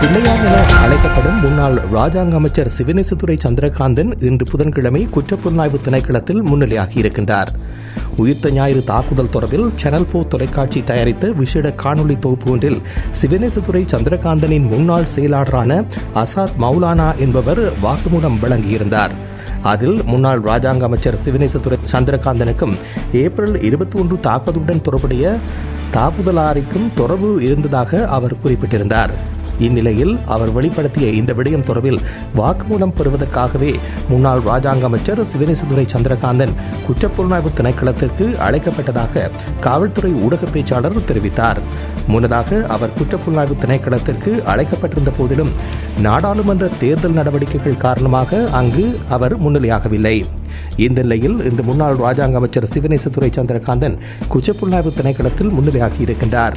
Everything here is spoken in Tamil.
சிவராஜ் என அழைக்கப்படும் முன்னாள் ராஜாங்க அமைச்சர் சிவனேசதுரை சந்திரகாந்தன் இன்று புதன்கிழமை குற்றப்புலனாய்வு திணைக்களத்தில் முன்னிலையாகி இருக்கின்றார் உயிர்த்த ஞாயிறு தாக்குதல் தொடர்பில் சேனல் போர் தொலைக்காட்சி தயாரித்த விசேட காணொலி தொகுப்பு ஒன்றில் சிவனேசதுரை சந்திரகாந்தனின் முன்னாள் செயலாளரான அசாத் மௌலானா என்பவர் வாக்குமூலம் வழங்கியிருந்தார். அதில் முன்னாள் ராஜாங்க அமைச்சர் சிவனேசதுரை சந்திரகாந்தனுக்கும் ஏப்ரல் இருபத்தி ஒன்று தாக்குதலுடன் தொடர்புடைய தாக்குதலாரிக்கும் தொடர்பு இருந்ததாக அவர் குறிப்பிட்டிருந்தார். இந்நிலையில் அவர் வெளிப்படுத்திய இந்த விடயம் தொடர்பில் வாக்குமூலம் பெறுவதற்காகவே முன்னாள் ராஜாங்க அமைச்சர் சிவனேசதுரை சந்திரகாந்தன் குற்றப்புலனாய்வு திணைக்களத்திற்கு அழைக்கப்பட்டதாக காவல்துறை ஊடக பேச்சாளர் தெரிவித்தார். முன்னதாக அவர் குற்றப்புலனாய்வு திணைக்களத்திற்கு அழைக்கப்பட்டிருந்த போதிலும் நாடாளுமன்ற தேர்தல் நடவடிக்கைகள் காரணமாக அங்கு அவர் முன்னிலையாகவில்லை. இந்த நிலையில் இன்று முன்னாள் ராஜாங்க அமைச்சர் சிவனேசதுரை சந்திரகாந்தன் குற்றப்புலனாய்வு திணைக்களத்தில் முன்னிலையாகி இருக்கின்றார்.